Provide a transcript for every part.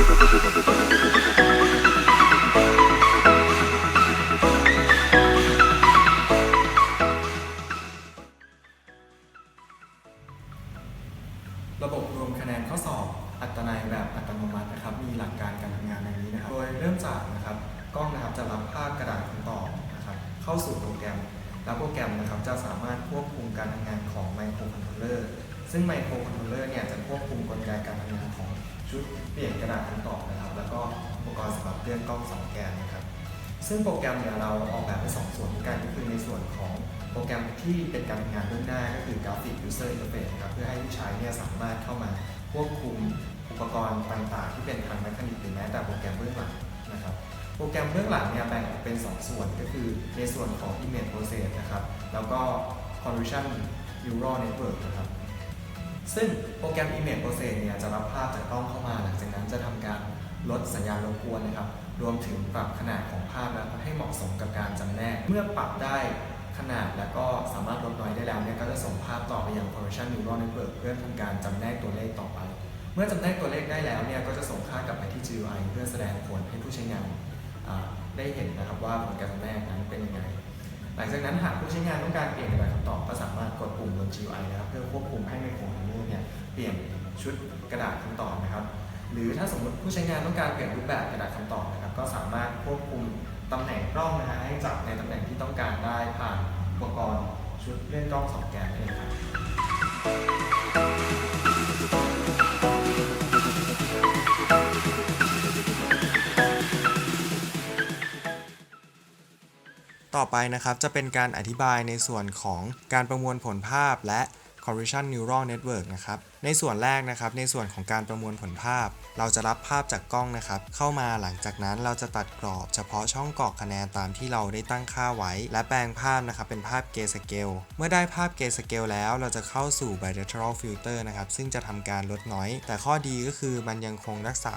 ระบบรวมคะแนนข้อสอบอัตนัยแบบอัตโนมัตินะครับ มีหลักการการทำงานในนี้นะครับ โดยเริ่มจากนะครับกล้องนะครับจะรับภาพกระดาษคำตอบนะครับ เข้าสู่โปรแกรม แล้วโปรแกรมนะครับจะสามารถควบคุมการทำงานของไมโครคอนโทรลเลอร์ซึ่งไมโครคอนโทรลเลอร์เนี่ยจะควบคุมกลไกการทำงานของ ชุดเปลี่ยนกระดาษคำตอบนะครับ แล้วก็อุปกรณ์สำหรับเลื่อนกล้องสองแกนนะครับ ซึ่งโปรแกรมเนี่ยเราออกแบบเป็นสองส่วนด้วยกันก็คือในส่วนของโปรแกรมที่เป็นการทำงานเบื้องหน้าก็คือกราฟิก User Interface นะครับเพื่อให้ผู้ใช้เนี่ยสามารถเข้ามาควบคุมอุปกรณ์ต่างๆ ที่เป็นทางแมคานิกหรือแม้แต่โปรแกรมเบื้องหลังนะครับโปรแกรมเบื้องหลังเนี่ยแบ่งออกเป็น 2 ส่วนก็คือในส่วนของ Image Process นะครับแล้วก็ Convolution Neural Network นะครับ ซึ่งโปรแกรม Image Process เนี่ยจะรับภาพจากกล้องเข้ามา หลังจากนั้นจะทำการลดสัญญาณรบกวนนะครับ รวมถึงปรับขนาดของภาพแล้วให้เหมาะสมกับการจำแนก เมื่อปรับได้ขนาดแล้วก็สามารถลดน้อยได้แล้วเนี่ยก็จะส่งภาพต่อไปยัง Convolution Neural Network เพื่อทำการจำแนกตัวเลขต่อไป เมื่อจำแนกตัวเลขได้แล้วเนี่ยก็จะส่งค่ากลับไปที่ GUI เพื่อแสดงผลให้ผู้ใช้งานได้เห็นนะครับว่าผลการจำแนกนั้นเป็นยังไง หลังจากนั้นหากผู้ใช้งานต้องการเปลี่ยนกระดาษคำตอบก็สามารถกดปุ่มบน GUI นะครับเพื่อควบคุมให้ไมโครคอนโทรลเลอร์เนี่ยเปลี่ยนชุดกระดาษคำตอบนะครับ หรือถ้าสมมติผู้ใช้งานต้องการเปลี่ยนรูปแบบกระดาษคำตอบนะครับ ก็สามารถควบคุมตำแหน่งกล้องนะฮะให้จับในตำแหน่งที่ต้องการได้ผ่านอุปกรณ์ชุดเลื่อนกล้องสองแกนนี่นเองครับ ต่อไปนะครับจะเป็นการอธิบายในส่วนของการประมวลผลภาพและ Convolution Neural Network นะครับ ในส่วนแรกนะครับในส่วนของการประมวลผลภาพ เราจะรับภาพจากกล้องนะครับ เข้ามาหลังจากนั้นเราจะตัดกรอบเฉพาะช่องกรอกคะแนนตามที่เราได้ตั้งค่าไว้ และแปลงภาพนะครับเป็นภาพ Grayscale เมื่อได้ภาพ Grayscale แล้วเราจะเข้าสู่ Bilateral Filter นะครับซึ่งจะทำการลดน้อย แต่ข้อดีก็คือมันยังคงรักษา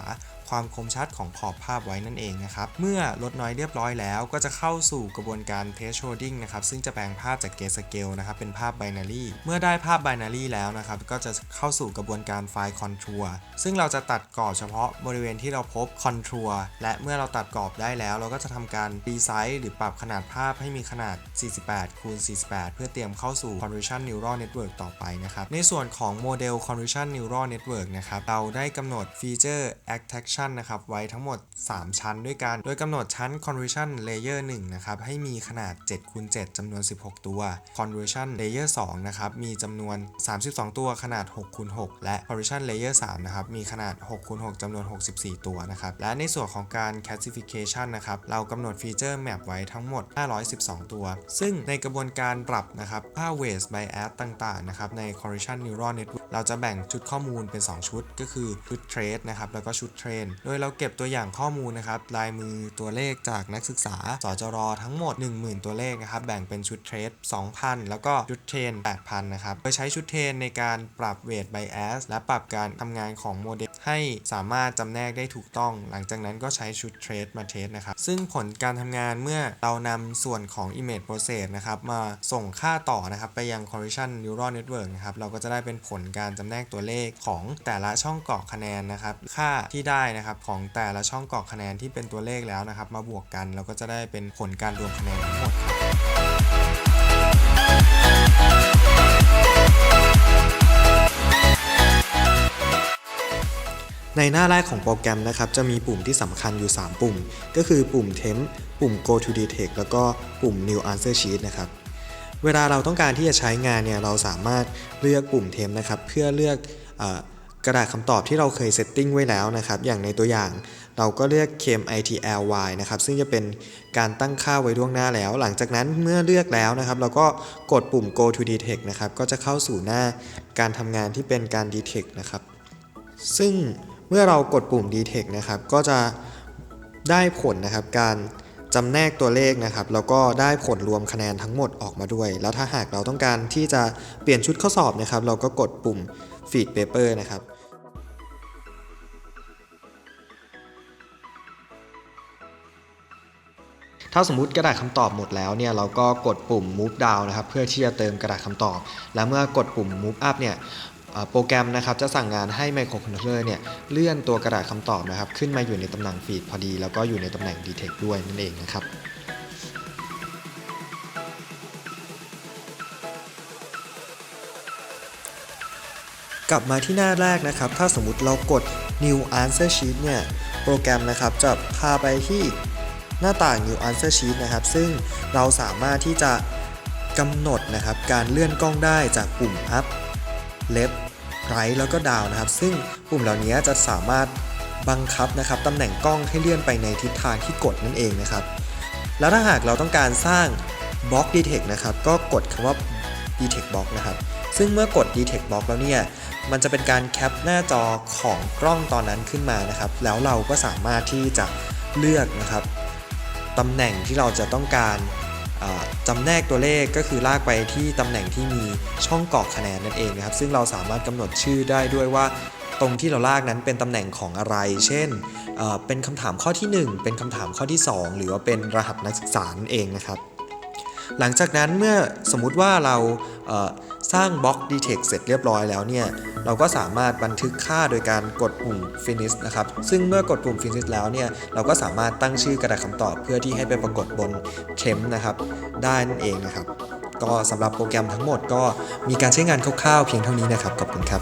ความคมชัดของขอบภาพไว้นั่นเองนะครับ เมื่อลดน้อยเรียบร้อยแล้วก็จะเข้าสู่กระบวนการ thresholding นะครับ ซึ่งจะแปลงภาพจาก grayscale นะครับเป็นภาพ binary เมื่อได้ภาพ binary แล้วนะครับก็จะเข้าสู่กระบวนการไฟล์ contour ซึ่งเราจะตัดกรอบเฉพาะบริเวณที่เราพบ contour และเมื่อเราตัดกรอบได้แล้ว เราก็จะทำการ resize หรือปรับขนาดภาพให้มีขนาด 48คูณ48 เพื่อเตรียมเข้าสู่ convolution neural network ต่อไปนะครับ ในส่วนของโมเดล convolution neural network นะครับ เราได้กำหนด feature attraction นะครับ ไว้ทั้งหมด 3 ชั้นด้วยกัน โดยกำหนดชั้น convolution layer 1 นะครับ ให้มีขนาด7คูณ7จำนวน 16 ตัว convolution layer 2 นะครับ มีจำนวน 32 ตัวขนาด6คูณ6และ convolution layer 3นะครับมีขนาด6คูณ6จำนวน 64 ตัวนะครับและในส่วนของการ classification นะครับเรากำหนด feature map ไว้ทั้งหมด 512 ตัว ซึ่งในกระบวนการปรับนะครับค่า weight bias ต่างๆนะครับใน convolution neural network เราจะแบ่งชุดข้อมูลเป็น 2 ชุด ก็คือชุด trace นะครับแล้วก็ชุด train โดยเราเก็บตัวอย่างข้อมูลนะครับลายมือตัวเลขจากนักศึกษาสจรทั้งหมด 10,000 ตัวเลขนะครับแบ่งเป็นชุด trace 2,000 แล้วก็ชุด train 8,000 นะครับโดยใช้ชุด train ในการปรับ weight bias และปรับการทำงานของโมเดลให้สามารถจำแนกได้ถูกต้อง หลังจากนั้นก็ใช้ชุด trace มา trace นะครับ ซึ่งผลการทำงานเมื่อเรานำส่วนของ image process นะครับ มาส่งค่าต่อนะครับ ไปยัง convolution neural network นะครับ เราก็จะได้เป็นผลการจำแนกตัวเลขของแต่ละช่องกรอกคะแนนนะครับ ค่าที่ได้นะครับของแต่ละช่องกรอกคะแนนที่เป็นตัวเลขแล้วนะครับ มาบวกกัน เราก็จะได้เป็นผลการรวมคะแนนทั้งหมดครับ หน้าแรกของโปรแกรมนะครับจะมีปุ่มที่สำคัญอยู่ 3 ปุ่ม ก็คือปุ่ม temp ปุ่ม go to detect แล้วก็ปุ่ม new answer sheet นะครับเวลาเราต้องการที่จะใช้งานเนี่ยเราสามารถเลือกปุ่ม temp นะครับเพื่อเลือกอกระดาษคำตอบที่เราเคยเซตติ้งไว้แล้วนะครับ อย่างในตัวอย่างเราก็เลือก kem itly นะครับ ซึ่งจะเป็นการตั้งค่าไว้ล่วงหน้าแล้ว หลังจากนั้นเมื่อเลือกแล้วนะครับ เราก็กดปุ่ม go to detect นะครับ ก็จะเข้าสู่หน้าการทำงานที่เป็นการ detect นะครับ ซึ่ง มื่อเรากดปุ่ม detect นะครับ ก็จะได้ผลนะครับการจำแนกตัวเลขนะครับ แล้วก็ได้ผลรวมคะแนนทั้งหมดออกมาด้วย แล้วถ้าหากเราต้องการที่จะเปลี่ยนชุดข้อสอบนะครับ เราก็กดปุ่ม feed paper นะครับถ้าสมมติกระดาษคำตอบหมดแล้วเนี่ยเราก็กดปุ่ม move down นะครับเพื่อที่จะเติมกระดาษคำตอบ และเมื่อกดปุ่ม move up เนี่ย โปรแกรมนะครับจะสั่งงานให้ไมโครคอนโทรลเลอร์เนี่ยเลื่อนตัวกระดาษคำตอบนะครับขึ้นมาอยู่ในตำแหน่งฟีดพอดี แล้วก็อยู่ในตำแหน่ง detect ด้วยนั่นเองนะครับกลับมาที่หน้าแรกนะครับ ถ้าสมมุติเรากด new answer sheet เนี่ย โปรแกรมนะครับจะพาไปที่หน้าต่าง New Answer Sheet นะครับ ซึ่งเราสามารถที่จะกำหนดนะครับ การเลื่อนกล้องได้จากปุ่ม up left right แล้วก็ down นะครับ ซึ่งปุ่มเหล่านี้จะสามารถบังคับนะครับตำแหน่งกล้องให้เลื่อนไปในทิศทางที่กดนั่นเองนะครับ แล้วถ้าหากเราต้องการสร้างบล็อก Detect นะครับก็กดคำว่า Detect Box นะครับ ซึ่งเมื่อกด Detect Box แล้วเนี่ย มันจะเป็นการแคปหน้าจอของกล้องตอนนั้นขึ้นมานะครับ แล้วเราก็สามารถที่จะเลือกนะครับตำแหน่งที่เราจะต้องการ จำแนกตัวเลขก็คือลากไปที่ตำแหน่งที่มีช่องกรอกคะแนนนั่นเองนะครับ ซึ่งเราสามารถกำหนดชื่อได้ด้วยว่าตรงที่เราลากนั้นเป็นตำแหน่งของอะไร เช่น เป็นคำถามข้อที่ 1 เป็นคำถามข้อที่ 2 หรือว่าเป็นรหัสนักศึกษานั่นเองนะครับ หลังจากนั้นเมื่อสมมุติว่าเราเสร้างบล็อก detect เสร็จเรียบร้อยแล้วเนี่ย เราก็สามารถบันทึกค่าโดยการกดปุ่ม finish นะครับ ซึ่งเมื่อกดปุ่ม finish แล้วเนี่ย เราก็สามารถตั้งชื่อกระดาษคำตอบเพื่อที่ให้ไปปรากฏบนเทมนะครับ ได้นั่นเองนะครับ ก็สำหรับโปรแกรมทั้งหมดก็มีการใช้งานคร่าวๆเพียงเท่านี้นะครับ ขอบคุณครับ